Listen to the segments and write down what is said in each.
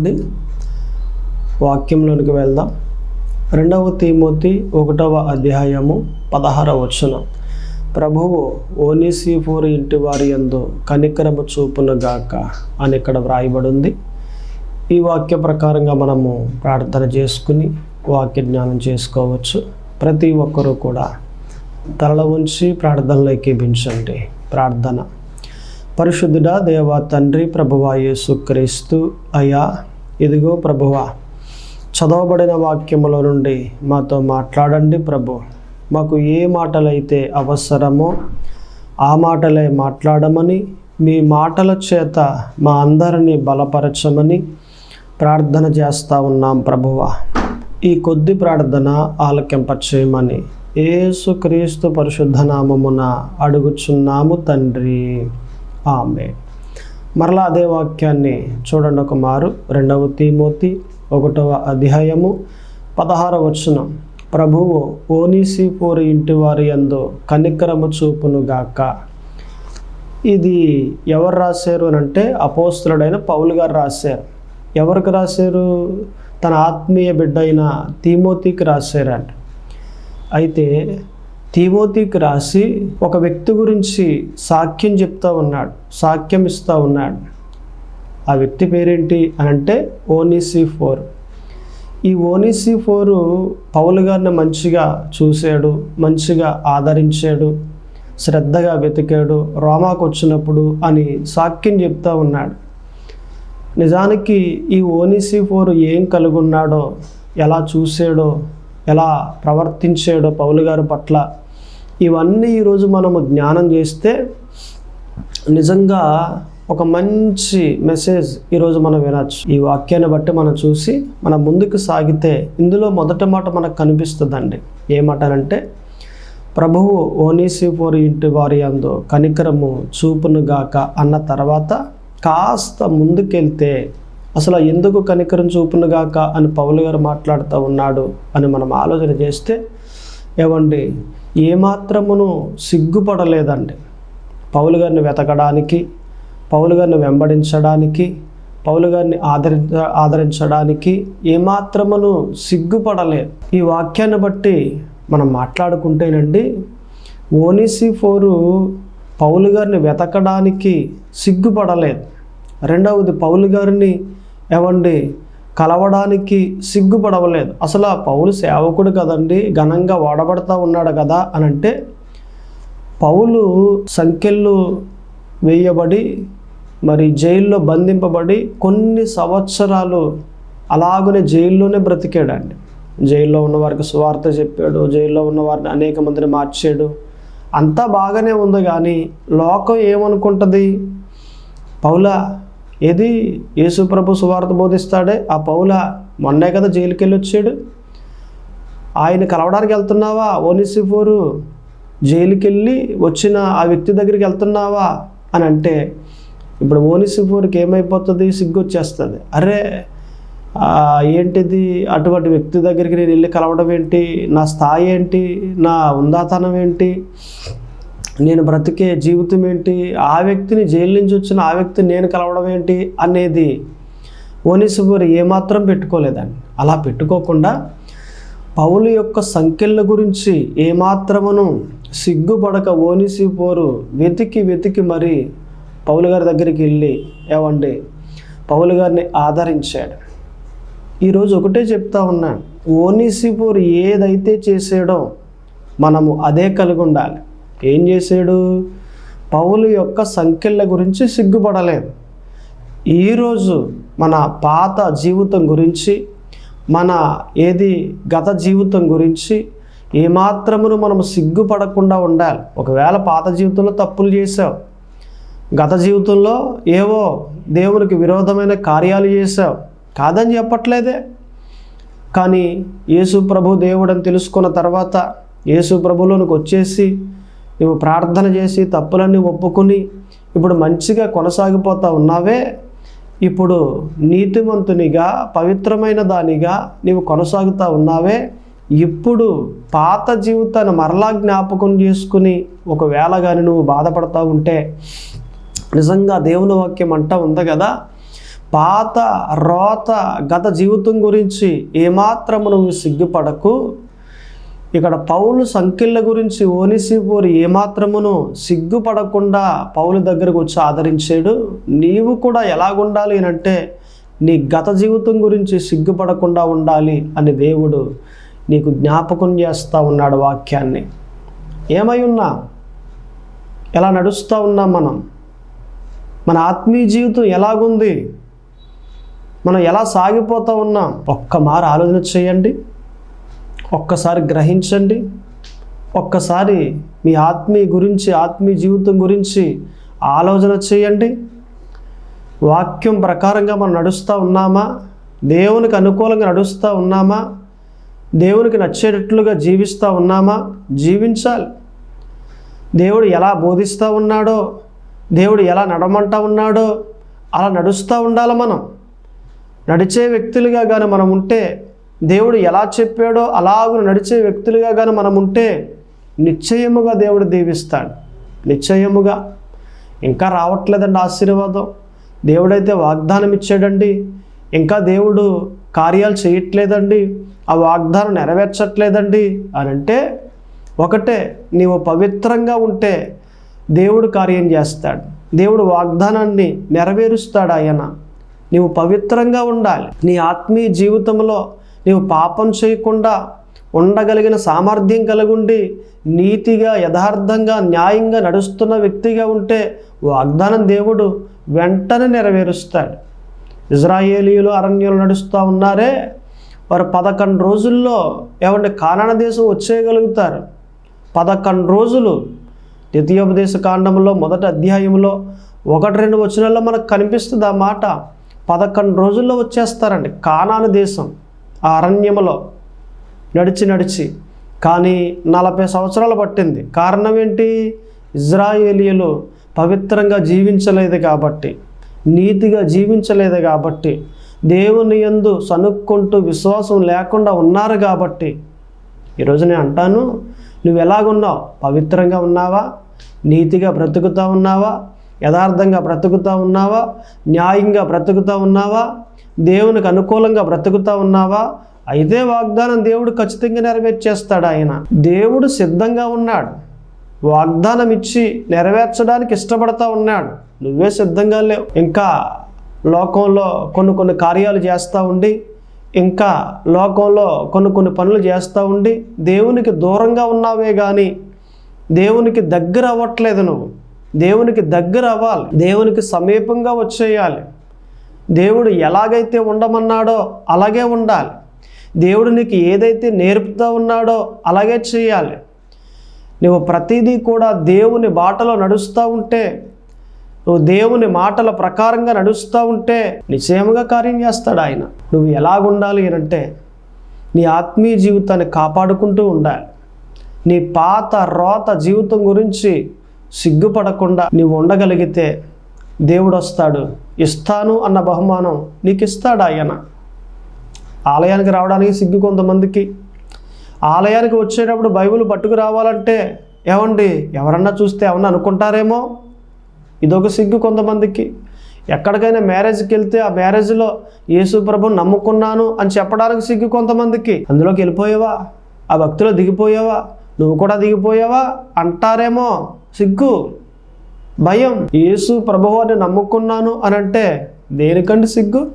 నుండి వాక్యంలోనికి వెళ్దాం. రెండవ తీమోతి ఒకటవ అధ్యాయము పదహార వచనం. ప్రభువు ఫోర్ ఇంటి వారి యందు కనికరము చూపును గాక అని ఇక్కడ వ్రాయబడింది. ఈ వాక్య ప్రకారంగా మనము ప్రార్థన చేసుకుని వాక్య జ్ఞానం చేసుకోవచ్చు. ప్రతి ఒక్కరూ కూడా తల ఉంచి ప్రార్థనలో ఎక్కిపించండి ప్రార్థన. పరిశుద్ధుడా దేవా తండ్రి ప్రభువా యేసుక్రీస్తు అయా ఇదిగో ప్రభువా చదవబడిన వాక్యముల నుండి మాతో మాట్లాడండి ప్రభు. మాకు ఏ మాటలైతే అవసరమో ఆ మాటలే మాట్లాడమని మీ మాటల చేత మా అందరినీ బలపరచమని ప్రార్థన చేస్తూ ఉన్నాం ప్రభువ. ఈ కొద్ది ప్రార్థన ఆలకింపచేయమని ఏసుక్రీస్తు పరిశుద్ధ నామమున అడుగుచున్నాము తండ్రి. ఆమె మరలా అదే వాక్యాన్ని చూడండి ఒక మారు. రెండవ తీమోతి ఒకటవ అధ్యాయము పదహార వచనం. ప్రభువు ఓనీసీపూరి ఇంటి వారి యందు కనికరము చూపును గాక. ఇది ఎవరు రాశారు అని అంటే అపోస్తులుడైన పౌలు గారు రాశారు. ఎవరికి రాశారు? తన ఆత్మీయ బిడ్డ అయిన తీమోతికి రాశారంట. అయితే తీమోతికి రాసి ఒక వ్యక్తి గురించి సాక్ష్యం చెప్తా ఉన్నాడు సాక్ష్యం ఇస్తూ ఉన్నాడు. ఆ వ్యక్తి పేరేంటి అని అంటే ఓనీసీ ఫోర్. ఈ ఓనీసీ ఫోరు పౌలు గారిని మంచిగా చూశాడు మంచిగా ఆదరించాడు శ్రద్ధగా వెతికాడు రోమాకు వచ్చినప్పుడు అని సాక్ష్యం చెప్తా ఉన్నాడు. నిజానికి ఈ ఓనీసీ ఫోరు ఏం కలుగున్నాడో ఎలా చూసాడో ఎలా ప్రవర్తించాడో పౌలు గారి పట్ల ఇవన్నీ ఈరోజు మనము జ్ఞానం చేస్తే నిజంగా ఒక మంచి మెసేజ్ ఈరోజు మనం వినొచ్చు. ఈ వాక్యాన్ని బట్టి మనం చూసి మనం ముందుకు సాగితే ఇందులో మొదటి మాట మనకు కనిపిస్తుందండి. ఏమంటారంటే ప్రభువు ఓనీసిపోరు ఇంటి వారి అందు కనికరము చూపును గాక అన్న తర్వాత కాస్త ముందుకెళ్తే అసలు ఎందుకు కనికరం చూపును గాక అని పౌలు గారు మాట్లాడుతూ ఉన్నాడు అని మనం ఆలోచన చేస్తే ఏమండి ఏమాత్రమును సిగ్గుపడలేదండి. పౌలు గారిని వెతకడానికి పౌలు గారిని వెంబడించడానికి పౌలు గారిని ఆదరించ ఆదరించడానికి ఏమాత్రమును సిగ్గుపడలేదు ఈ వాక్యాన్ని బట్టి మనం మాట్లాడుకుంటేనండి ఓనిసి ఫోరు పౌలు గారిని వెతకడానికి సిగ్గుపడలేదు. రెండవది పౌలు గారిని ఏమండి కలవడానికి సిగ్గుపడవలేదు. అసలు ఆ పౌలు సేవకుడు కదండి ఘనంగా వాడబడతా ఉన్నాడు కదా అని అంటే పౌలు సంఖ్యలు వేయబడి మరి జైల్లో బంధింపబడి కొన్ని సంవత్సరాలు అలాగనే జైల్లోనే బ్రతికాడండి. జైల్లో ఉన్న వారికి సువార్త చెప్పాడు జైల్లో ఉన్న వారిని అనేక మందిని మార్చాడు. అంతా బాగానే ఉంది కానీ లోకం ఏమనుకుంటుంది? పౌలా ఏది యేసుప్రభు సువార్త బోధిస్తాడే? ఆ పౌల మొన్నే కదా జైలుకి వెళ్ళి వచ్చాడు ఆయన కలవడానికి వెళ్తున్నావా? ఓనిసిఫోరు జైలుకి వెళ్ళి వచ్చిన ఆ వ్యక్తి దగ్గరికి వెళ్తున్నావా? అని అంటే ఇప్పుడు ఓనిసిఫోర్కి ఏమైపోతుంది? సిగ్గు వచ్చేస్తుంది అరే ఏంటిది? అటువంటి వ్యక్తి దగ్గరికి నేను వెళ్ళి కలవడం ఏంటి? నా స్థాయి ఏంటి? నా ఉందాతనం ఏంటి? నేను బ్రతికే జీవితం ఏంటి? ఆ వ్యక్తిని జైలు నుంచి వచ్చిన ఆ వ్యక్తిని నేను కలవడం ఏంటి? అనేది ఓనిసిఫోర్ ఏమాత్రం పెట్టుకోలేదండి. అలా పెట్టుకోకుండా పౌలు యొక్క సంఖ్యల గురించి ఏమాత్రమును సిగ్గుపడక ఓనిసిపోరు వెతికి వెతికి మరి పౌలు గారి దగ్గరికి వెళ్ళి ఏమండి పౌలు గారిని ఆదరించాడు. ఈరోజు ఒకటే చెప్తా ఉన్నాను ఓనిసిపోరు ఏదైతే చేసాడో మనము అదే కలిగి ఉండాలి. ఏం చేశాడు? పౌలు యొక్క సంఖ్యల గురించి సిగ్గుపడలేదు. ఈరోజు మన పాత జీవితం గురించి మన ఏది గత జీవితం గురించి ఏమాత్రమును మనం సిగ్గుపడకుండా ఉండాలి. ఒకవేళ పాత జీవితంలో తప్పులు చేసావు గత జీవితంలో ఏవో దేవునికి విరోధమైన కార్యాలు చేసావు కాదని చెప్పట్లేదే. కానీ యేసు ప్రభు దేవుడని తెలుసుకున్న తర్వాత యేసు ప్రభులోనికి వచ్చేసి నువ్వు ప్రార్థన చేసి తప్పులన్నీ ఒప్పుకుని ఇప్పుడు మంచిగా కొనసాగిపోతా ఉన్నావే. ఇప్పుడు నీతివంతునిగా పవిత్రమైన దానిగా నీవు కొనసాగుతూ ఉన్నావే. ఇప్పుడు పాత జీవితాన్ని మరలా జ్ఞాపకం చేసుకుని ఒకవేళ కానీ నువ్వు బాధపడతా ఉంటే నిజంగా దేవుని వాక్యం అంటా ఉంది కదా పాత రోత గత జీవితం గురించి ఏమాత్రము నువ్వు సిగ్గుపడకు. ఇక్కడ పౌలు సంఖ్యల గురించి ఓనిసిపోరు ఏమాత్రమును సిగ్గుపడకుండా పౌలు దగ్గరకు వచ్చి ఆదరించాడు. నీవు కూడా ఎలాగుండాలి అని అంటే నీ గత జీవితం గురించి సిగ్గుపడకుండా ఉండాలి అని దేవుడు నీకు జ్ఞాపకం చేస్తూ ఉన్నాడు వాక్యాన్ని. ఏమై ఉన్నా? ఎలా నడుస్తూ ఉన్నాం మనం? మన ఆత్మీయ జీవితం ఎలాగుంది? మనం ఎలా సాగిపోతూ ఉన్నాం? ఒక్క మారు ఆలోచన చేయండి. ఒక్కసారి గ్రహించండి. ఒక్కసారి మీ ఆత్మీయ గురించి ఆత్మీయ జీవితం గురించి ఆలోచన చేయండి. వాక్యం ప్రకారంగా మనం నడుస్తూ ఉన్నామా? దేవునికి అనుకూలంగా నడుస్తూ ఉన్నామా? దేవునికి నచ్చేటట్లుగా జీవిస్తూ ఉన్నామా? జీవించాలి. దేవుడు ఎలా బోధిస్తూ ఉన్నాడో దేవుడు ఎలా నడమంటా ఉన్నాడో అలా నడుస్తూ ఉండాలి మనం. నడిచే వ్యక్తులుగా కానీ మనం ఉంటే దేవుడు ఎలా చెప్పాడో అలాగూ నడిచే వ్యక్తులుగా కానీ మనం ఉంటే నిశ్చయముగా దేవుడు దీవిస్తాడు. నిశ్చయముగా. ఇంకా రావట్లేదండి ఆశీర్వాదం. దేవుడైతే వాగ్దానం ఇచ్చాడండి ఇంకా దేవుడు కార్యాలు చేయట్లేదండి. ఆ వాగ్దానం నెరవేర్చట్లేదండి. అని అంటే ఒకటే నీవు పవిత్రంగా ఉంటే దేవుడు కార్యం చేస్తాడు. దేవుడు వాగ్దానాన్ని నెరవేరుస్తాడు ఆయన. నీవు పవిత్రంగా ఉండాలి. నీ ఆత్మీయ జీవితంలో నీవు పాపం చేయకుండా ఉండగలిగిన సామర్థ్యం కలిగి నీతిగా యథార్థంగా న్యాయంగా నడుస్తున్న వ్యక్తిగా ఉంటే వాగ్దానం దేవుడు వెంటనే నెరవేరుస్తాడు. ఇజ్రాయేలీలు అరణ్యులు నడుస్తూ ఉన్నారే వారు పదకొండు రోజుల్లో ఏమంటే కానాన దేశం వచ్చేయగలుగుతారు? పదకొండు రోజులు ద్వితీయోపదేశ కాండంలో మొదటి అధ్యాయంలో ఒకటి రెండు వచనాల్లో మనకు కనిపిస్తుంది ఆ మాట. పదకొండు రోజుల్లో వచ్చేస్తారండి కానాను దేశం. ఆ అరణ్యములో నడిచి నడిచి కానీ నలభై సంవత్సరాలు పట్టింది. కారణం ఏంటి? ఇజ్రాయేలీలు పవిత్రంగా జీవించలేదు కాబట్టి నీతిగా జీవించలేదు కాబట్టి దేవుని యందు సనుక్కుంటూ విశ్వాసం లేకుండా ఉన్నారు కాబట్టి. ఈరోజు నేను అంటాను నువ్వు ఎలాగున్నావు? పవిత్రంగా ఉన్నావా? నీతిగా బ్రతుకుతా ఉన్నావా? యథార్థంగా బ్రతుకుతూ ఉన్నావా? న్యాయంగా బ్రతుకుతూ ఉన్నావా? దేవునికి అనుకూలంగా బ్రతుకుతూ ఉన్నావా? అయితే వాగ్దానం దేవుడు ఖచ్చితంగా నెరవేర్చేస్తాడు ఆయన. దేవుడు సిద్ధంగా ఉన్నాడు. వాగ్దానం ఇచ్చి నెరవేర్చడానికి ఇష్టపడతా ఉన్నాడు. నువ్వే సిద్ధంగా లేవు. ఇంకా లోకంలో కొన్ని కొన్ని కార్యాలు చేస్తూ ఉండి ఇంకా లోకంలో కొన్ని కొన్ని పనులు చేస్తూ ఉండి దేవునికి దూరంగా ఉన్నావే కానీ దేవునికి దగ్గర అవ్వట్లేదు నువ్వు. దేవునికి దగ్గర అవ్వాలి. దేవునికి సమీపంగా వచ్చేయాలి. దేవుడు ఎలాగైతే ఉండమన్నాడో అలాగే ఉండాలి. దేవుడు నీకు ఏదైతే నేర్పుతూ ఉన్నాడో అలాగే చేయాలి. నువ్వు ప్రతిదీ కూడా దేవుని బాటలో నడుస్తూ ఉంటే నువ్వు దేవుని మాటల ప్రకారంగా నడుస్తూ ఉంటే నిశ్చయముగా కార్యం చేస్తాడు ఆయన. నువ్వు ఎలాగుండాలి అంటే నీ ఆత్మీయ జీవితాన్ని కాపాడుకుంటూ ఉండాలి. నీ పాత రోత జీవితం గురించి సిగ్గుపడకుండా నీవు ఉండగలిగితే దేవుడు వస్తాడు ఇస్తాను అన్న బహుమానం నీకు ఇస్తాడు ఆయన? ఆలయానికి రావడానికి సిగ్గు కొంతమందికి. ఆలయానికి వచ్చేటప్పుడు బైబిల్ పట్టుకు రావాలంటే ఏమండి? ఎవరన్నా చూస్తే ఏమన్నా అనుకుంటారేమో? ఇదొక సిగ్గు కొంతమందికి. ఎక్కడికైనా మ్యారేజ్కి వెళ్తే ఆ మ్యారేజ్లో యేసు ప్రభు నమ్ముకున్నాను అని చెప్పడానికి సిగ్గు కొంతమందికి. అందులోకి వెళ్ళిపోయావా? ఆ భక్తిలో దిగిపోయావా? నువ్వు కూడా దిగిపోయావా? అంటారేమో? సిగ్గు భయం. యేసు ప్రభువాన్ని నమ్ముకున్నాను అని అంటే దేనికండి సిగ్గు?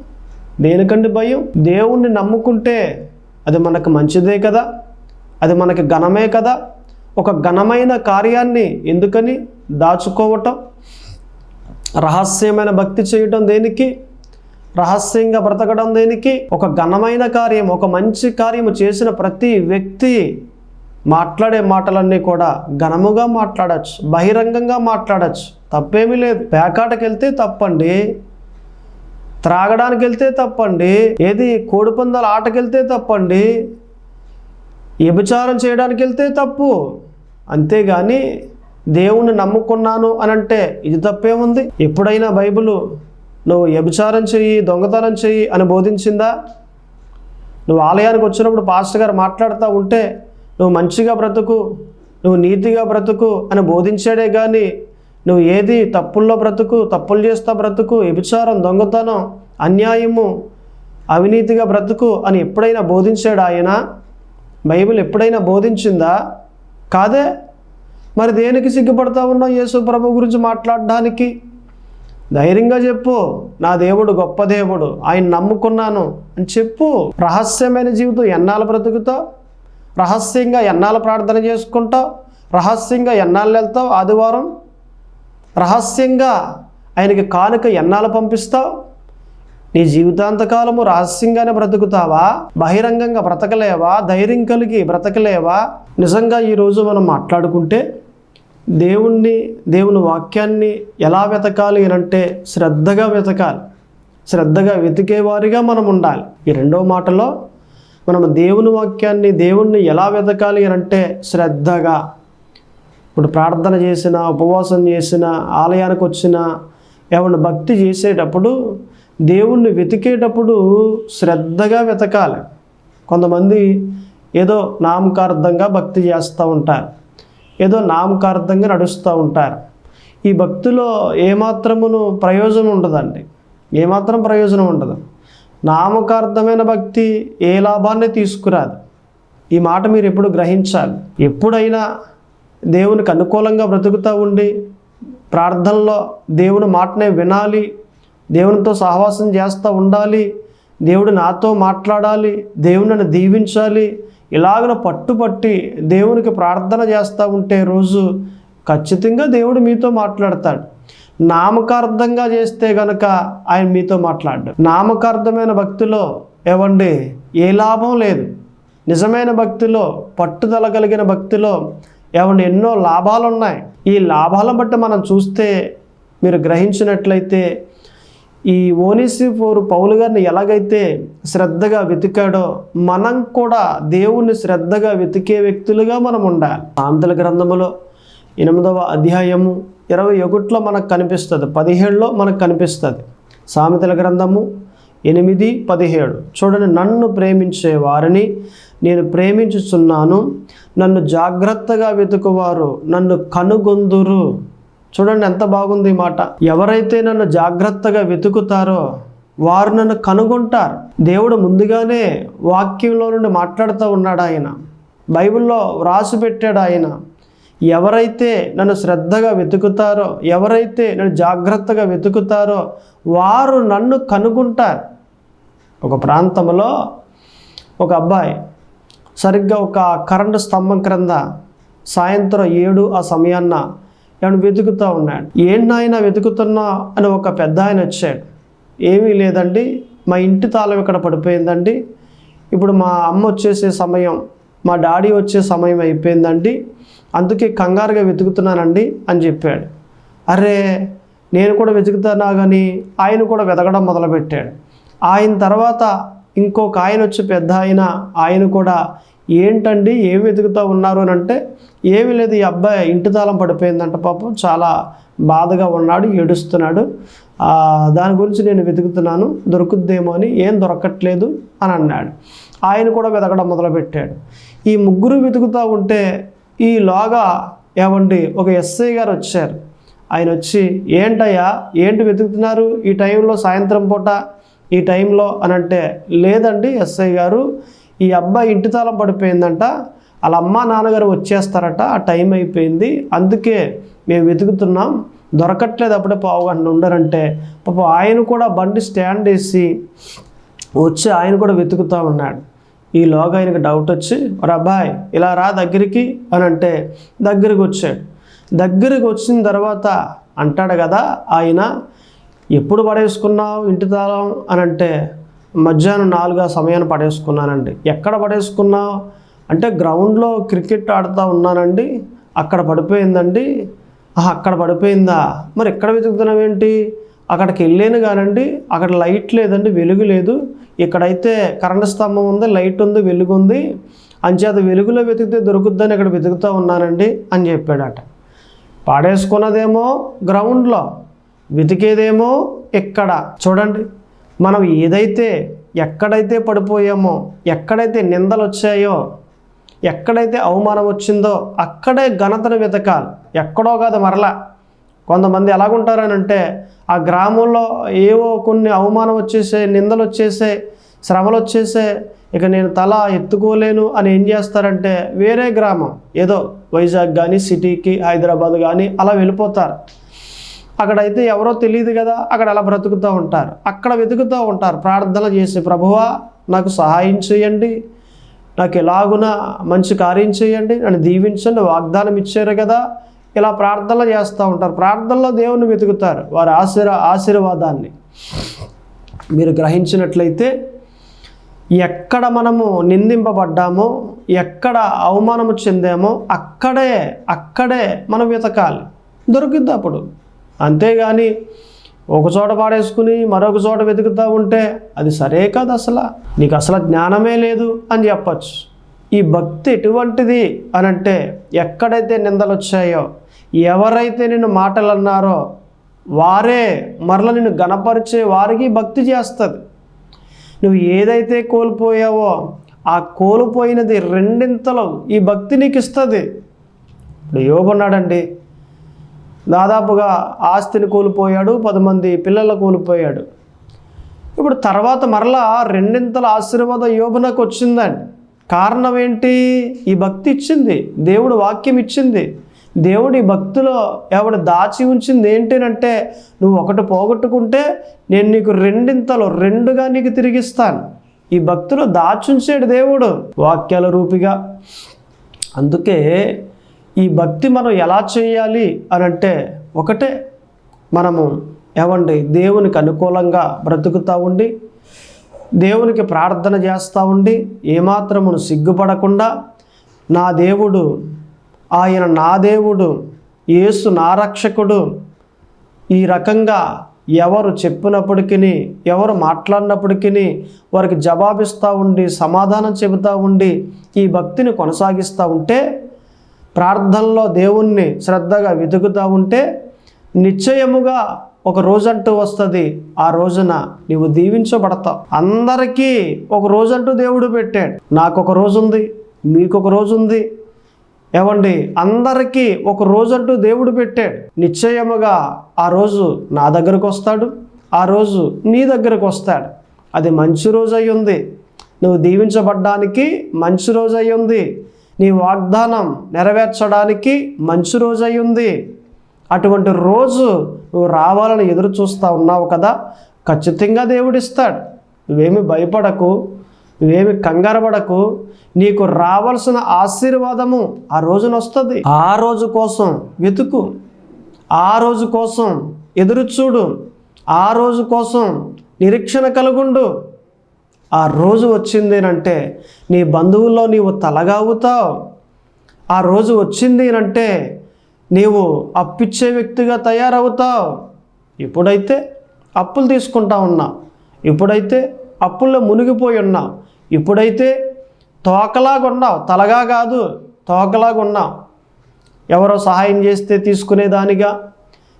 దేనికండి భయం? దేవుణ్ణి నమ్ముకుంటే అది మనకు మంచిదే కదా? అది మనకి ఘనమే కదా? ఒక ఘనమైన కార్యాన్ని ఎందుకని దాచుకోవటం? రహస్యమైన భక్తి చేయటం దేనికి? రహస్యంగా బ్రతకడం దేనికి? ఒక ఘనమైన కార్యం ఒక మంచి కార్యము చేసిన ప్రతి వ్యక్తి మాట్లాడే మాటలన్నీ కూడా ఘనముగా మాట్లాడచ్చు బహిరంగంగా మాట్లాడచ్చు. తప్పేమీ లేదు. పేకాటకి వెళ్తే తప్పండి త్రాగడానికి వెళ్తే తప్పండి ఏది కోడిపందాల ఆటకి వెళ్తే తప్పండి వ్యభిచారం చేయడానికి వెళ్తే తప్పు. అంతేగాని దేవుణ్ణి నమ్ముకున్నాను అని అంటే ఇది తప్పేముంది? ఎప్పుడైనా బైబిల్ నువ్వు వ్యభిచారం చెయ్యి దొంగతనం చెయ్యి అని బోధించిందా? నువ్వు ఆలయానికి వచ్చినప్పుడు పాస్టర్ గారు మాట్లాడుతూ ఉంటే నువ్వు మంచిగా బ్రతుకు నువ్వు నీతిగా బ్రతుకు అని బోధించాడే కానీ నువ్వు ఏది తప్పుల్లో బ్రతుకు తప్పులు చేస్తా బ్రతుకు వ్యభిచారం దొంగతనం అన్యాయము అవినీతిగా బ్రతుకు అని ఎప్పుడైనా బోధించాడు ఆయన? బైబిల్ ఎప్పుడైనా బోధించిందా? కాదే? మరి దేనికి సిగ్గుపడతా ఉన్నావు యేసు ప్రభు గురించి మాట్లాడడానికి? ధైర్యంగా చెప్పు నా దేవుడు గొప్ప దేవుడు ఆయన నమ్ముకున్నాను అని చెప్పు. రహస్యమైన జీవితం ఎన్నాళ్ళు బ్రతుకుతావు? రహస్యంగా ఎన్నాళ్ళు ప్రార్థన చేసుకుంటావు? రహస్యంగా ఎన్నాళ్ళు వెళ్తావు ఆదివారం? రహస్యంగా ఆయనకి కానుక ఎన్నాళ్ళు పంపిస్తావు? నీ జీవితాంతకాలము రహస్యంగానే బ్రతుకుతావా? బహిరంగంగా బ్రతకలేవా? ధైర్యం కలిగి బ్రతకలేవా? నిజంగా ఈరోజు మనం మాట్లాడుకుంటే దేవుణ్ణి దేవుని వాక్యాన్ని ఎలా వెతకాలి అని అంటే శ్రద్ధగా వెతకాలి. శ్రద్ధగా వెతికేవారిగా మనం ఉండాలి. ఈ రెండో మాటలో మనం దేవుని వాక్యాన్ని దేవుణ్ణి ఎలా వెతకాలి అని అంటే శ్రద్ధగా. ఇప్పుడు ప్రార్థన చేసిన ఉపవాసం చేసిన ఆలయానికి వచ్చిన ఏమన్నా భక్తి చేసేటప్పుడు దేవుణ్ణి వెతికేటప్పుడు శ్రద్ధగా వెతకాలి. కొంతమంది ఏదో నామకార్థంగా భక్తి చేస్తూ ఉంటారు. ఏదో నామకార్థంగా నడుస్తూ ఉంటారు. ఈ భక్తిలో ఏమాత్రమును ప్రయోజనం ఉండదండి. ఏమాత్రం ప్రయోజనం ఉండదు. నామకార్థమైన భక్తి ఏ లాభాన్ని తీసుకురాదు. ఈ మాట మీరు ఎప్పుడు గ్రహించాలి? ఎప్పుడైనా దేవునికి అనుకూలంగా బ్రతుకుతూ ఉండి ప్రార్థనలో దేవుని మాటనే వినాలి దేవునితో సహవాసం చేస్తూ ఉండాలి దేవుడు నాతో మాట్లాడాలి దేవుడు దీవించాలి ఇలాగన పట్టుపట్టి దేవునికి ప్రార్థన చేస్తూ ఉంటే రోజు ఖచ్చితంగా దేవుడు మీతో మాట్లాడతాడు. నామకార్థంగా చేస్తే గనక ఆయన మీతో మాట్లాడ్డు. నామకార్థమైన భక్తిలో ఏవండి? ఏ లాభం లేదు. నిజమైన భక్తిలో పట్టుదల కలిగిన భక్తిలో ఏమండి ఎన్నో లాభాలు ఉన్నాయి ఈ లాభాలను బట్టి మనం చూస్తే మీరు గ్రహించినట్లయితే ఈ ఓనిసి ఫోర్ పౌలు గారిని ఎలాగైతే శ్రద్ధగా వెతికాడో మనం కూడా దేవుణ్ణి శ్రద్ధగా వెతికే వ్యక్తులుగా మనం ఉండాలి. ఆంధ్ర గ్రంథములో ఎనిమిదవ అధ్యాయము ఇరవై ఒకటిలో మనకు కనిపిస్తుంది పదిహేడులో మనకు కనిపిస్తుంది. సామెతల గ్రంథము ఎనిమిది పదిహేడు. చూడండి నన్ను ప్రేమించే వారిని నేను ప్రేమించుచున్నాను నన్ను జాగ్రత్తగా వెతుకువారు నన్ను కనుగొందురు. చూడండి ఎంత బాగుంది ఈ మాట. ఎవరైతే నన్ను జాగ్రత్తగా వెతుకుతారో వారు నన్ను కనుగొంటారు. దేవుడు ముందుగానే వాక్యంలో నుండి మాట్లాడుతూ ఉన్నాడు ఆయన. బైబిల్లో వ్రాసి పెట్టాడు ఆయన. ఎవరైతే నన్ను శ్రద్ధగా వెతుకుతారో ఎవరైతే నన్ను జాగ్రత్తగా వెతుకుతారో వారు నన్ను కనుగొంటారు. ఒక ప్రాంతంలో ఒక అబ్బాయి సరిగ్గా ఒక కరెంటు స్తంభం క్రింద సాయంత్రం ఏడు ఆ సమయాన్న ఏమైనా వెతుకుతూ ఉన్నాడు. ఏంటి వెతుకుతున్నా? అని ఒక పెద్ద ఆయన వచ్చాడు. ఏమీ లేదండి మా ఇంటి తాళం ఇక్కడ పడిపోయిందండి. ఇప్పుడు మా అమ్మ వచ్చేసే సమయం మా డాడీ వచ్చే సమయం అయిపోయిందండి. అందుకే కంగారుగా వెతుకుతున్నానండి అని చెప్పాడు. అరే నేను కూడా వెతుకుతున్నా కానీ ఆయన కూడా వెతకడం మొదలుపెట్టాడు. ఆయన తర్వాత ఇంకొక ఆయన వచ్చి పెద్ద ఆయన ఆయన కూడా ఏంటండి ఏం వెతుకుతూ ఉన్నారు అని అంటే ఏమీ లేదు ఈ అబ్బాయి ఇంటి తాళం పడిపోయిందంట పాపం చాలా బాధగా ఉన్నాడు ఏడుస్తున్నాడు. దాని గురించి నేను వెతుకుతున్నాను దొరుకుద్దేమో అని ఏం దొరకట్లేదు అని అన్నాడు. ఆయన కూడా వెతకడం మొదలుపెట్టాడు. ఈ ముగ్గురు వెతుకుతూ ఉంటే ఈలోగా ఏమండి? ఒక ఎస్ఐ గారు వచ్చారు. ఆయన వచ్చి ఏంటయ్యా? ఏంటి వెతుకుతున్నారు? ఈ టైంలో సాయంత్రం పూట ఈ టైంలో అని అంటే లేదండి ఎస్ఐ గారు ఈ అబ్బాయి ఇంటి తాళం పడిపోయిందంట. వాళ్ళ అమ్మ నాన్నగారు వచ్చేస్తారట. ఆ టైం అయిపోయింది. అందుకే మేము వెతుకుతున్నాం. దొరకట్లేదు అప్పుడే పావు గంట ఉండరంటే. పాప ఆయన కూడా బండి స్టాండ్ వేసి వచ్చి ఆయన కూడా వెతుకుతూ ఉన్నాడు. ఈలోగా ఆయనకు డౌట్ వచ్చి రబ్బాయ్ ఇలా రా దగ్గరికి అని అంటే దగ్గరికి వచ్చాడు. దగ్గరికి వచ్చిన తర్వాత అంటాడు కదా ఆయన ఎప్పుడు పడేసుకున్నావు ఇంటి తాళం? అని అంటే మధ్యాహ్నం నాలుగు ఆ సమయాన్ని పడేసుకున్నానండి. ఎక్కడ పడేసుకున్నావు? అంటే గ్రౌండ్లో క్రికెట్ ఆడుతూ ఉన్నానండి. అక్కడ పడిపోయిందండి. అక్కడ పడిపోయిందా? మరి ఎక్కడ వెతుకుతున్నావేంటి? అక్కడికి వెళ్ళాను కానండి. అక్కడ లైట్ లేదండి వెలుగు లేదు. ఇక్కడైతే కరెంటు స్తంభం ఉంది లైట్ ఉంది వెలుగు ఉంది. అంచేత వెలుగులో వెతికితే దొరుకుద్దని ఇక్కడ వెతుకుతూ ఉన్నానండి అని చెప్పాడట. పాడేసుకున్నదేమో గ్రౌండ్లో వెతికేదేమో ఇక్కడ. చూడండి మనం ఏదైతే ఎక్కడైతే పడిపోయామో ఎక్కడైతే నిందలు వచ్చాయో ఎక్కడైతే అవమానం వచ్చిందో అక్కడే ఘనతను వెతకాలి. ఎక్కడో కాదు మరలా కొంతమంది ఎలాగుంటారని అంటే ఆ గ్రామంలో ఏవో కొన్ని అవమానం వచ్చేసే నిందలు వచ్చేసే శ్రమలు వచ్చేసే ఇక నేను తల ఎత్తుకోలేను అని ఏం చేస్తారంటే వేరే గ్రామం ఏదో వైజాగ్ కానీ సిటీకి హైదరాబాద్ కానీ అలా వెళ్ళిపోతారు. అక్కడైతే ఎవరో తెలియదు కదా అక్కడ అలా బ్రతుకుతూ ఉంటారు. అక్కడ వెతుకుతూ ఉంటారు. ప్రార్థన చేసి ప్రభువా నాకు సహాయం చేయండి. నాకు ఎలాగున మంచి కార్యం చేయండి. నన్ను దీవించండి. వాగ్దానం ఇచ్చారు కదా. ఇలా ప్రార్థనలు చేస్తూ ఉంటారు. ప్రార్థనలో దేవుని వెతుకుతారు. వారి ఆశీర్ ఆశీర్వాదాన్ని. మీరు గ్రహించినట్లయితే ఎక్కడ మనము నిందింపబడ్డామో ఎక్కడ అవమానము చెందామో అక్కడే అక్కడే మనం వెతకాలి. దొరికిద్ది అప్పుడు. అంతేగాని ఒక చోట పాడేసుకుని మరొక చోట వెతుకుతూ ఉంటే అది సరే కాదు అసలు. నీకు అసలు జ్ఞానమే లేదు అని చెప్పచ్చు. ఈ భక్తి ఎటువంటిది అని అంటే ఎక్కడైతే నిందలు వచ్చాయో ఎవరైతే నిన్ను మాటలు అన్నారో వారే మరల నిన్ను గణపరిచే వారికి భక్తి చేస్తుంది. నువ్వు ఏదైతే కోల్పోయావో ఆ కోల్పోయినది రెండింతలు ఈ భక్తి నీకు ఇస్తుంది ఇప్పుడు యోగున్నాడండి దాదాపుగా ఆస్తిని కోల్పోయాడు పది మంది పిల్లలు కోల్పోయాడు. ఇప్పుడు తర్వాత మరలా రెండింతల ఆశీర్వాదం యోబునకు వచ్చిందండి కారణం ఏంటి? ఈ భక్తి ఇచ్చింది దేవుడు వాక్యం ఇచ్చింది. దేవుడి భక్తిలో ఎవడు దాచి ఉంచింది ఏంటినంటే నువ్వు ఒకటి పోగొట్టుకుంటే నేను నీకు రెండింతలు రెండుగా నీకు తిరిగిస్తాను. ఈ భక్తిలో దాచుంచాడు దేవుడు వాక్యాల రూపిగా. అందుకే ఈ భక్తి మనం ఎలా చేయాలి అని అంటే ఒకటే మనము ఏమండి దేవునికి అనుకూలంగా బ్రతుకుతూ ఉండి దేవునికి ప్రార్థన చేస్తూ ఉండి ఏమాత్రమును సిగ్గుపడకుండా నా దేవుడు ఆయన నా దేవుడు యేసు నా రక్షకుడు. ఈ రకంగా ఎవరు చెప్పినప్పటికీ ఎవరు మాట్లాడినప్పటికీ వారికి జవాబిస్తూ ఉండి సమాధానం చెబుతూ ఉండి ఈ భక్తిని కొనసాగిస్తూ ఉంటే ప్రార్థనలో దేవుణ్ణి శ్రద్ధగా వెతుకుతూ ఉంటే నిశ్చయముగా ఒక రోజంటూ వస్తుంది ఆ రోజున నీవు దీవించబడతావు. అందరికీ ఒక రోజంటూ దేవుడు పెట్టాడు. నాకు ఒక రోజు ఉంది మీకు ఒక రోజు ఉంది ఏమండి? అందరికీ ఒక రోజంటూ దేవుడు పెట్టాడు. నిశ్చయముగా ఆ రోజు నా దగ్గరకు వస్తాడు. ఆ రోజు నీ దగ్గరకు వస్తాడు. అది మంచి రోజు అయి ఉంది నువ్వు దీవించబడ్డానికి మంచి రోజు అయి ఉంది నీ వాగ్దానం నెరవేర్చడానికి మంచి రోజు అయి ఉంది అటువంటి రోజు నువ్వు రావాలని ఎదురు చూస్తూ ఉన్నావు కదా. ఖచ్చితంగా దేవుడిస్తాడు. నువ్వేమి భయపడకు. నువ్వేమి కంగారపడకు నీకు రావాల్సిన ఆశీర్వాదము ఆ రోజున వస్తుంది. ఆ రోజు కోసం వెతుకు. ఆ రోజు కోసం ఎదురు చూడు. ఆ రోజు కోసం నిరీక్షణ కలుగుండు. ఆ రోజు వచ్చింది అంటే నీ బంధువుల్లో నీవు తలగావుతావు. ఆ రోజు వచ్చింది అంటే నీవు అప్పిచ్చే వ్యక్తిగా తయారవుతావు. ఇప్పుడైతే అప్పులు తీసుకుంటా ఉన్నా. ఇప్పుడైతే అప్పుల్లో మునిగిపోయి ఉన్నావు ఇప్పుడైతే తోకలాగా ఉన్నావు తలగా కాదు తోకలాగా ఉన్నావు ఎవరో సహాయం చేస్తే తీసుకునేదానిగా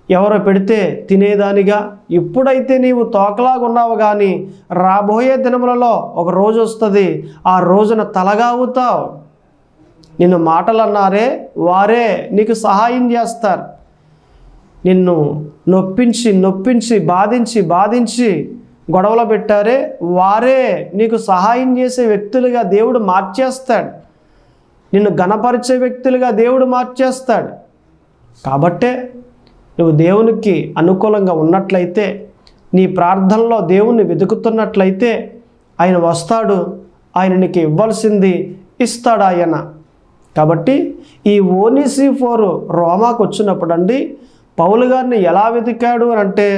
ఎవరో పెడితే తినేదానిగా. ఇప్పుడైతే నీవు తోకలాగా ఉన్నావు కానీ రాబోయే దినములలో ఒక రోజు వస్తుంది ఆ రోజున తలగా అవుతావు నిన్ను మాటలు అన్నారే వారే నీకు సహాయం చేస్తారు. నిన్ను నొప్పించి నొప్పించి బాధించి బాధించి గొడవలో పెట్టారే వారే నీకు సహాయం చేసే వ్యక్తులుగా దేవుడు మార్చేస్తాడు. నిన్ను గణపరిచే వ్యక్తులుగా దేవుడు మార్చేస్తాడు. కాబట్టే నువ్వు దేవునికి అనుకూలంగా ఉన్నట్లయితే నీ ప్రార్థనలో దేవుణ్ణి వెతుకుతున్నట్లయితే ఆయన వస్తాడు ఆయన నీకు ఇవ్వాల్సింది ఇస్తాడు ఆయన కాబట్టి ఈ ఓనిసి ఫోర్ రోమాకు వచ్చినప్పుడు అండి పౌలు గారిని ఎలా వెతికాడు అని అంటే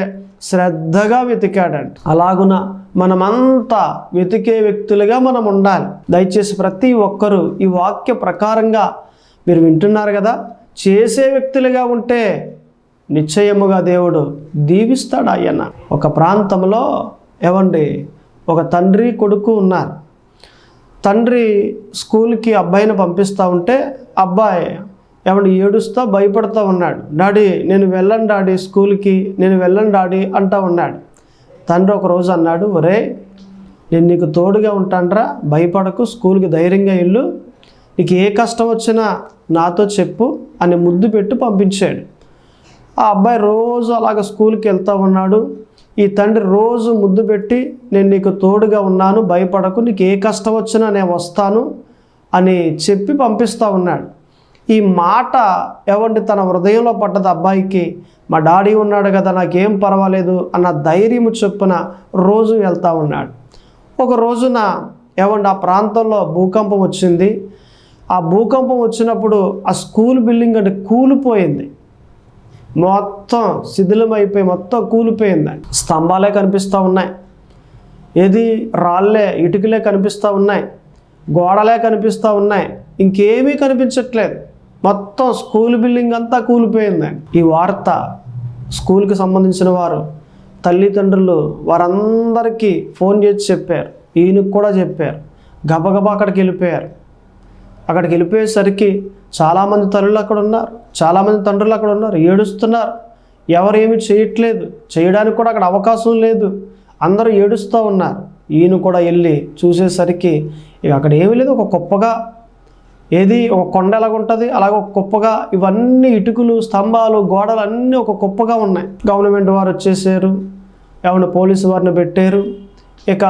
శ్రద్ధగా వెతికాడంట. అలాగున మనమంతా వెతికే వ్యక్తులుగా మనం ఉండాలి దయచేసి ప్రతి ఒక్కరూ ఈ వాక్య ప్రకారంగా మీరు వింటున్నారు కదా? చేసే వ్యక్తులుగా ఉంటే నిశ్చయముగా దేవుడు దీవిస్తాడు ఆయన. ఒక ప్రాంతంలో ఏమండి ఒక తండ్రి కొడుకు ఉన్నారు. తండ్రి స్కూల్కి అబ్బాయిని పంపిస్తూ ఉంటే అబ్బాయి ఏమంటే ఏడుస్తా భయపడుతూ ఉన్నాడు. డాడీ నేను వెళ్ళను డాడీ స్కూల్కి నేను వెళ్ళను డాడీ అంటూ ఉన్నాడు. తండ్రి ఒక రోజు అన్నాడు ఒరే నేను నీకు తోడుగా ఉంటానరా భయపడకు స్కూల్కి ధైర్యంగా ఇల్లు నీకు ఏ కష్టం వచ్చినా నాతో చెప్పు అని ముద్దు పెట్టి పంపించాడు. ఆ అబ్బాయి రోజు అలాగ స్కూల్కి వెళ్తూ ఉన్నాడు. ఈ తండ్రి రోజు ముద్దు పెట్టి నేను నీకు తోడుగా ఉన్నాను భయపడకు నీకు ఏ కష్టం వచ్చినా నేను వస్తాను అని చెప్పి పంపిస్తూ ఉన్నాడు. ఈ మాట ఎవండి తన హృదయంలో పడ్డది అబ్బాయికి మా డాడీ ఉన్నాడు కదా నాకేం పర్వాలేదు అన్న ధైర్యము చొప్పున రోజు వెళ్తూ ఉన్నాడు. ఒక రోజున ఏమండి ఆ ప్రాంతంలో భూకంపం వచ్చింది. ఆ భూకంపం వచ్చినప్పుడు ఆ స్కూల్ బిల్డింగ్ అంటే కూలిపోయింది. మొత్తం శిథిలమైపోయి మొత్తం కూలిపోయింది. స్తంభాలే కనిపిస్తూ ఉన్నాయి. ఏది? రాళ్ళే ఇటుకలే కనిపిస్తూ ఉన్నాయి. గోడలే కనిపిస్తూ ఉన్నాయి. ఇంకేమీ కనిపించట్లేదు. మొత్తం స్కూల్ బిల్డింగ్ అంతా కూలిపోయిందండి ఈ వార్త స్కూల్కి సంబంధించిన వారు తల్లిదండ్రులు వారందరికీ ఫోన్ చేసి చెప్పారు. ఈయనకు కూడా చెప్పారు. గబగబా అక్కడికి వెళ్ళిపోయారు. అక్కడికి వెళ్ళిపోయేసరికి చాలామంది తల్లులు అక్కడ ఉన్నారు. చాలామంది తండ్రులు అక్కడ ఉన్నారు. ఏడుస్తున్నారు. ఎవరు ఏమి చేయట్లేదు. చేయడానికి కూడా అక్కడ అవకాశం లేదు. అందరూ ఏడుస్తూ ఉన్నారు. ఈయన కూడా వెళ్ళి చూసేసరికి ఇక అక్కడ ఏమీ లేదు. ఒక కుప్పగా ఏది ఒక కొండ ఎలాగ ఉంటుంది అలాగ ఒక కుప్పగా ఇవన్నీ ఇటుకలు స్తంభాలు గోడలు అన్నీ ఒక కుప్పగా ఉన్నాయి. గవర్నమెంట్ వారు వచ్చేసారు ఎవరిని పోలీసు వారిని పెట్టారు. ఇక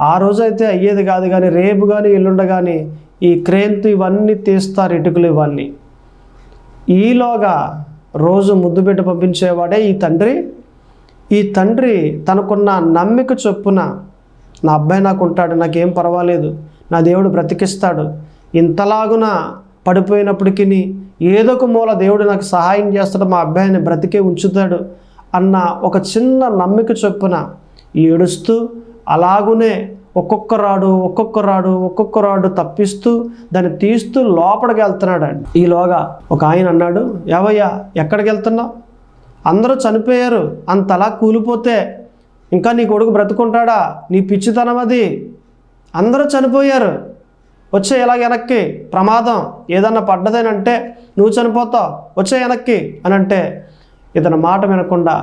ఆ రోజు అయితే అయ్యేది కాదు కానీ రేపు కానీ ఎల్లుండ కానీ ఈ క్రేన్తో ఇవన్నీ తీస్తారు ఇటుకలు ఇవన్నీ. ఈలోగా రోజు ముద్దు పెట్టి పంపించేవాడే ఈ తండ్రి. ఈ తండ్రి తనకున్న నమ్మిక చొప్పున నా అబ్బాయి నాకు ఉంటాడు నాకేం పర్వాలేదు నా దేవుడు బ్రతికిస్తాడు ఇంతలాగున పడిపోయినప్పటికీ ఏదో ఒక మూల దేవుడు నాకు సహాయం చేస్తాడు మా అబ్బాయిని బ్రతికే ఉంచుతాడు అన్న ఒక చిన్న నమ్మిక చొప్పున ఏడుస్తూ అలాగునే ఒక్కొక్క రాడు ఒక్కొక్క రాడు ఒక్కొక్క రాడు తప్పిస్తూ దాన్ని తీస్తూ లోపలికి వెళ్తున్నాడు అండి ఈలోగా ఒక ఆయన అన్నాడు ఏవయ్యా ఎక్కడికి వెళ్తున్నావు? అందరూ చనిపోయారు అంతలా కూలిపోతే ఇంకా నీ కొడుకు బ్రతుకుంటాడా? నీ పిచ్చితనం అది. అందరూ చనిపోయారు వచ్చే ఇలా వెనక్కి? ప్రమాదం ఏదన్నా పడ్డదేనంటే నువ్వు చనిపోతావు వచ్చే వెనక్కి అని అంటే ఇతని మాట వినకుండా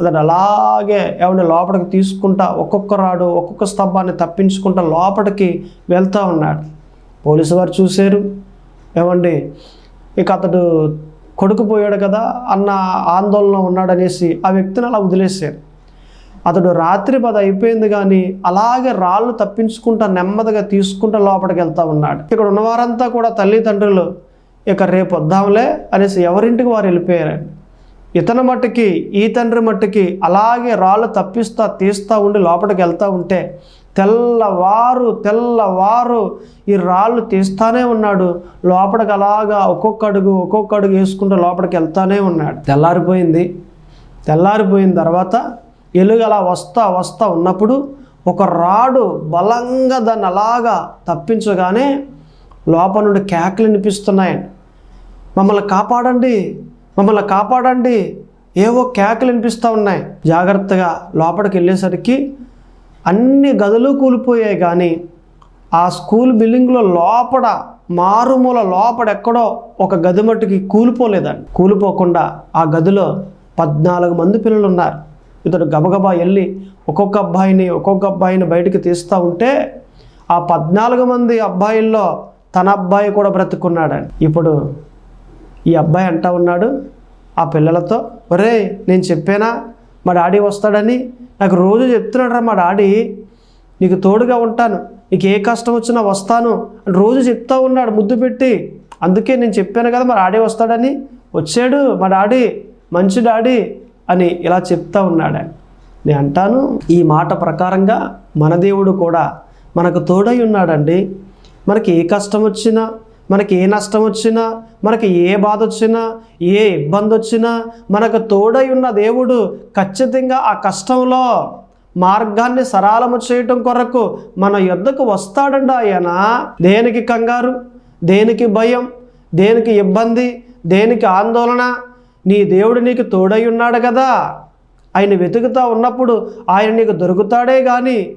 అతను అలాగే ఎవరిని లోపలికి తీసుకుంటా ఒక్కొక్క రాడు ఒక్కొక్క స్తంభాన్ని తప్పించుకుంటా లోపలికి వెళ్తూ ఉన్నాడు. పోలీసు వారు చూశారు. ఏమండి ఇక అతడు కొడుకుపోయాడు కదా అన్న ఆందోళన ఉన్నాడనేసి ఆ వ్యక్తిని అలా వదిలేశారు. అతడు రాత్రి పది అయిపోయింది కానీ అలాగే రాళ్ళు తప్పించుకుంటా నెమ్మదిగా తీసుకుంటా లోపలికి వెళ్తా ఉన్నాడు. ఇక్కడ ఉన్నవారంతా కూడా తల్లిదండ్రులు ఇక రేపు వద్దాంలే అనేసి ఎవరింటికి వారు వెళ్ళిపోయారండి. ఇతని మట్టుకి ఈ తండ్రి మట్టుకి అలాగే రాళ్ళు తప్పిస్తా తీస్తా ఉండి లోపలికి వెళ్తా ఉంటే తెల్లవారు తెల్లవారు ఈ రాళ్ళు తీస్తానే ఉన్నాడు. లోపలికి అలాగా ఒక్కొక్క అడుగు ఒక్కొక్క అడుగు వేసుకుంటూ లోపలికి వెళ్తానే ఉన్నాడు. తెల్లారిపోయింది. తెల్లారిపోయిన తర్వాత ఎలుగు అలా వస్తా వస్తా ఉన్నప్పుడు ఒక రాడు బలంగా దాన్ని అలాగా తప్పించగానే లోపల నుండి కేకలు వినిపిస్తున్నాయండి మమ్మల్ని కాపాడండి మమ్మల్ని కాపాడండి. ఏవో కేకలు వినిపిస్తూ ఉన్నాయి. జాగ్రత్తగా లోపలికి వెళ్ళేసరికి అన్ని గదులు కూలిపోయాయి కానీ ఆ స్కూల్ బిల్డింగ్లో లోపల మారుమూల లోపల ఎక్కడో ఒక గది మట్టుకి కూలిపోలేదండి. కూలిపోకుండా ఆ గదిలో పద్నాలుగు మంది పిల్లలు ఉన్నారు ఇతడు గబగబా వెళ్ళి ఒక్కొక్క అబ్బాయిని ఒక్కొక్క అబ్బాయిని బయటకు తీస్తూ ఉంటే ఆ పద్నాలుగు మంది అబ్బాయిల్లో తన అబ్బాయి కూడా బ్రతుకున్నాడని. ఇప్పుడు ఈ అబ్బాయి అంటా ఉన్నాడు ఆ పిల్లలతో ఒరే నేను చెప్పానా? మా డాడీ వస్తాడని? నాకు రోజు చెప్తున్నాడు మా డాడీ. నీకు తోడుగా ఉంటాను. నీకు ఏ కష్టం వచ్చినా వస్తాను. అని రోజు చెప్తా ఉన్నాడు ముద్దు పెట్టి. అందుకే నేను చెప్పాను కదా మా డాడీ వస్తాడని. వచ్చాడు మా డాడీ మంచి డాడీ. అని ఇలా చెప్తా ఉన్నాడు. ఆయన. నేను అంటాను ఈ మాట ప్రకారంగా మన దేవుడు కూడా మనకు తోడై ఉన్నాడండి. మనకి ఏ కష్టం వచ్చినా మనకి ఏ నష్టం వచ్చినా మనకి ఏ బాధ వచ్చినా ఏ ఇబ్బంది వచ్చినా మనకు తోడై ఉన్న దేవుడు ఖచ్చితంగా ఆ కష్టంలో మార్గాన్ని సరళము చేయటం కొరకు మన యొద్దకు వస్తాడండి ఆయన. దేనికి కంగారు? దేనికి భయం? దేనికి ఇబ్బంది? దేనికి ఆందోళన? నీ దేవుడు నీకు తోడై ఉన్నాడు కదా. ఆయన వెతుకుతా ఉన్నప్పుడు ఆయన నీకు దొరుకుతాడే కానీ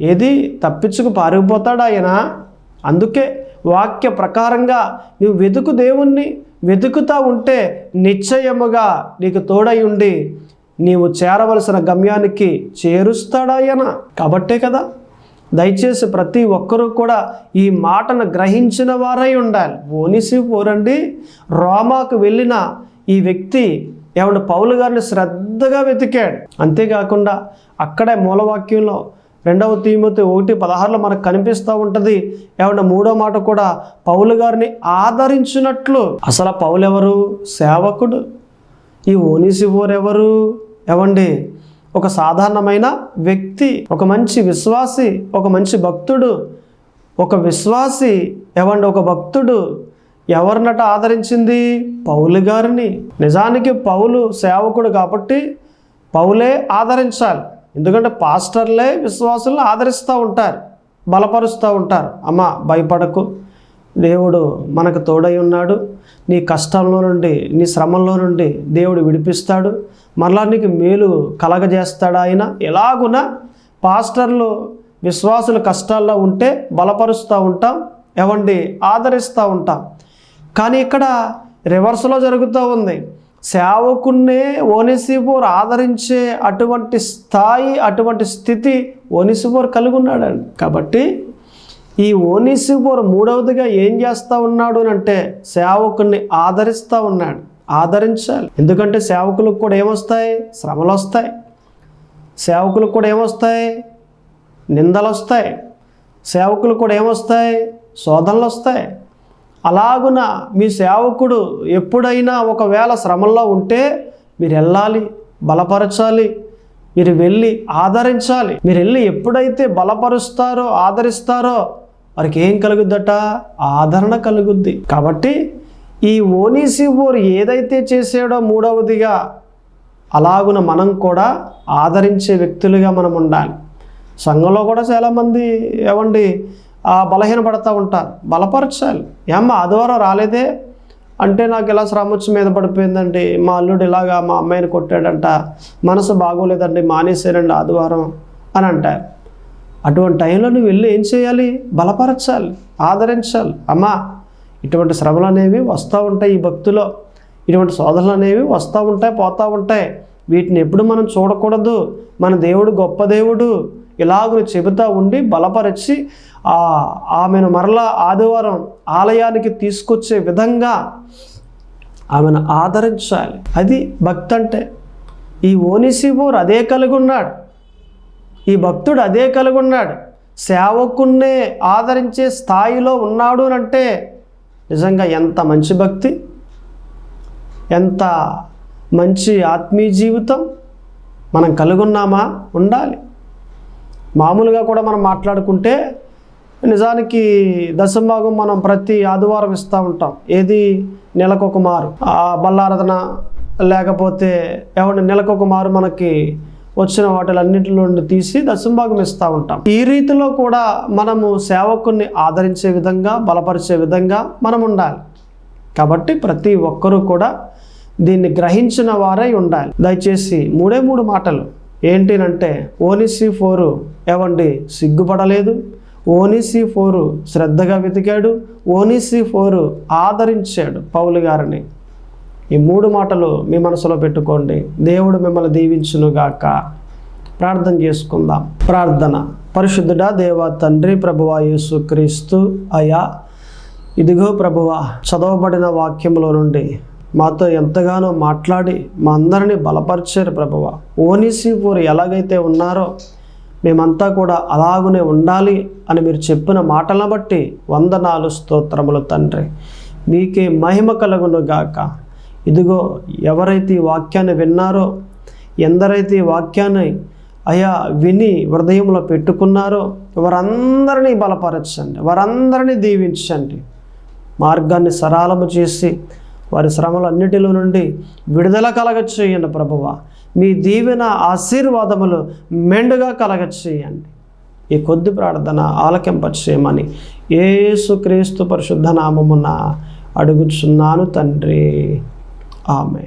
ఏది తప్పించుకు పారిపోతాడు ఆయన? అందుకే వాక్య ప్రకారంగా నువ్వు వెతుకు దేవుణ్ణి వెతుకుతా ఉంటే నిశ్చయముగా నీకు తోడై ఉండి నీవు చేరవలసిన గమ్యానికి చేరుస్తాడాయన కాబట్టే కదా. దయచేసి ప్రతి ఒక్కరూ కూడా ఈ మాటను గ్రహించిన వారై ఉండాలి. ఓనిసి పోరండి. రోమాకు వెళ్ళిన ఈ వ్యక్తి ఏమన్నా పౌలు గారిని శ్రద్ధగా వెతికాడు. అంతేకాకుండా అక్కడే మూలవాక్యంలో రెండవ తీమతి ఒకటి పదహారులో మనకు కనిపిస్తూ ఉంటుంది. ఏమన్నా మూడో మాట కూడా పౌలు గారిని ఆదరించినట్లు. అసలు పౌలు ఎవరు? సేవకుడు. ఈ ఓనిసివోర్ ఎవరు? ఏమండి? ఒక సాధారణమైన వ్యక్తి ఒక మంచి విశ్వాసి ఒక మంచి భక్తుడు. ఒక విశ్వాసి ఎవండి ఒక భక్తుడు. ఎవరినట ఆదరించింది? పౌలు గారిని. నిజానికి పౌలు సేవకుడు కాబట్టి పౌలే ఆదరించాలి. ఎందుకంటే పాస్టర్లే విశ్వాసులను ఆదరిస్తూ ఉంటారు బలపరుస్తూ ఉంటారు. అమ్మ భయపడకు. దేవుడు మనకు తోడై ఉన్నాడు. నీ కష్టంలో నుండి నీ శ్రమంలో నుండి దేవుడు విడిపిస్తాడు. మరలా నీకు మేలు కలగజేస్తాడు ఆయన. ఎలాగున పాస్టర్లు విశ్వాసులు కష్టాల్లో ఉంటే బలపరుస్తూ ఉంటాం ఎవండి ఆదరిస్తూ ఉంటాం. కానీ ఇక్కడ రివర్స్లో జరుగుతూ ఉంది. సేవకున్నే ఓనిసిపోర్ ఆదరించే అటువంటి స్థాయి అటువంటి స్థితి ఓనిసిపోర్ కలిగి ఉన్నాడండి కాబట్టి ఈ ఓనిసిపోర్ మూడవదిగా ఏం చేస్తూ ఉన్నాడు అని అంటే సేవకుని ఆదరిస్తూ ఉన్నాడు. ఆదరించాలి. ఎందుకంటే సేవకులకు కూడా ఏమొస్తాయి? శ్రమలు వస్తాయి సేవకులకు కూడా ఏమొస్తాయి? నిందలు వస్తాయి సేవకులు కూడా ఏమొస్తాయి? శోధనలు వస్తాయి అలాగున మీ సేవకుడు ఎప్పుడైనా ఒకవేళ శ్రమల్లో ఉంటే మీరు వెళ్ళాలి బలపరచాలి మీరు వెళ్ళి ఆదరించాలి. మీరు వెళ్ళి ఎప్పుడైతే బలపరుస్తారో ఆదరిస్తారో వారికి ఏం కలుగుద్దట? ఆదరణ కలుగుద్ది. కాబట్టి ఈ ఓనీసివోర్ ఏదైతే చేసాడో మూడవదిగా అలాగున మనం కూడా ఆదరించే వ్యక్తులుగా మనం ఉండాలి. సంఘంలో కూడా చాలామంది ఏమండి బలహీనపడతా ఉంటారు. బలపరచాలి. ఏమ్మా ఆదివారం రాలేదే? అంటే నాకు ఇలా శ్రమ వచ్చి మీద పడిపోయిందండి? మా అల్లుడు ఇలాగా మా అమ్మాయిని కొట్టాడంట. మనసు బాగోలేదండి మానేసారండి ఆదివారం అని అంటారు. అటువంటి టైంలో నువ్వు వెళ్ళి ఏం చేయాలి? బలపరచాలి ఆదరించాలి. అమ్మా ఇటువంటి శ్రమలు అనేవి వస్తూ ఉంటాయి ఈ భక్తిలో. ఇటువంటి శోధనలు అనేవి వస్తూ ఉంటాయి పోతూ ఉంటాయి. వీటిని ఎప్పుడు మనం చూడకూడదు. మన దేవుడు గొప్ప దేవుడు. ఇలాగ చెబుతూ ఉండి బలపరిచి ఆ ఆమెను మరలా ఆదివారం ఆలయానికి తీసుకొచ్చే విధంగా ఆమెను ఆదరించాలి. అది భక్తి అంటే ఈ ఓనిసిబోర్ అదే కలిగి ఉన్నాడు ఈ భక్తుడు అదే కలిగి ఉన్నాడు సేవకున్నే ఆదరించే స్థాయిలో ఉన్నాడు అంటే నిజంగా ఎంత మంచి భక్తి. ఎంత మంచి ఆత్మీయ జీవితం మనం కలుగున్నామా? ఉండాలి. మామూలుగా కూడా మనం మాట్లాడుకుంటే నిజానికి దశంభాగం మనం ప్రతి ఆదివారం ఇస్తూ ఉంటాం. ఏది నెలకొక మారు. ఆ బల్లారాధన లేకపోతే ఎవరి నెలకొక మారు మనకి వచ్చిన వాటిలన్నింటి నుండి తీసి దశంభాగం ఇస్తూ ఉంటాం. ఈ రీతిలో కూడా మనము సేవకుని ఆదరించే విధంగా బలపరిచే విధంగా మనం ఉండాలి. కాబట్టి ప్రతి ఒక్కరూ కూడా దీన్ని గ్రహించిన వారై ఉండాలి. దయచేసి మూడే మూడు మాటలు. ఏంటినంటే ఓనిసి ఫోరు ఏవండి? సిగ్గుపడలేదు. ఓనిసి ఫోరు శ్రద్ధగా వెతికాడు. ఓనిసి ఫోరు ఆదరించాడు పౌలు గారిని. ఈ మూడు మాటలు మీ మనసులో పెట్టుకోండి. దేవుడు మిమ్మల్ని దీవించునుగాక. ప్రార్థన చేసుకుందాం. ప్రార్థన. పరిశుద్ధుడా దేవ తండ్రి ప్రభువ యేసు క్రీస్తు అయా ఇదిగో ప్రభువ చదవబడిన వాక్యంలో నుండి మాతో ఎంతగానో మాట్లాడి మా అందరినీ బలపరిచారు ప్రభువ. ఓనిసిపూర్ ఎలాగైతే ఉన్నారో మేమంతా కూడా అలాగునే ఉండాలి అని మీరు చెప్పిన మాటలను బట్టి వందనాలు స్తోత్రములు తండ్రి. మీకే మహిమ కలుగును గాక. ఇదిగో ఎవరైతే ఈ వాక్యాన్ని విన్నారో ఎందరైతే ఈ వాక్యాన్ని అయా విని హృదయంలో పెట్టుకున్నారో వారందరినీ బలపరచండి వారందరినీ దీవించండి. మార్గాన్ని సరళము చేసి వారి శ్రమలన్నిటిలో నుండి విడుదల కలగచ్చేయండి ప్రభువ. మీ దీవెన ఆశీర్వాదములు మెండుగా కలగచ్చేయండి ఈ కొద్ది ప్రార్థన ఆలకింపచేయమని యేసుక్రీస్తు పరిశుద్ధ నామమున అడుగుచున్నాను తండ్రి. ఆమె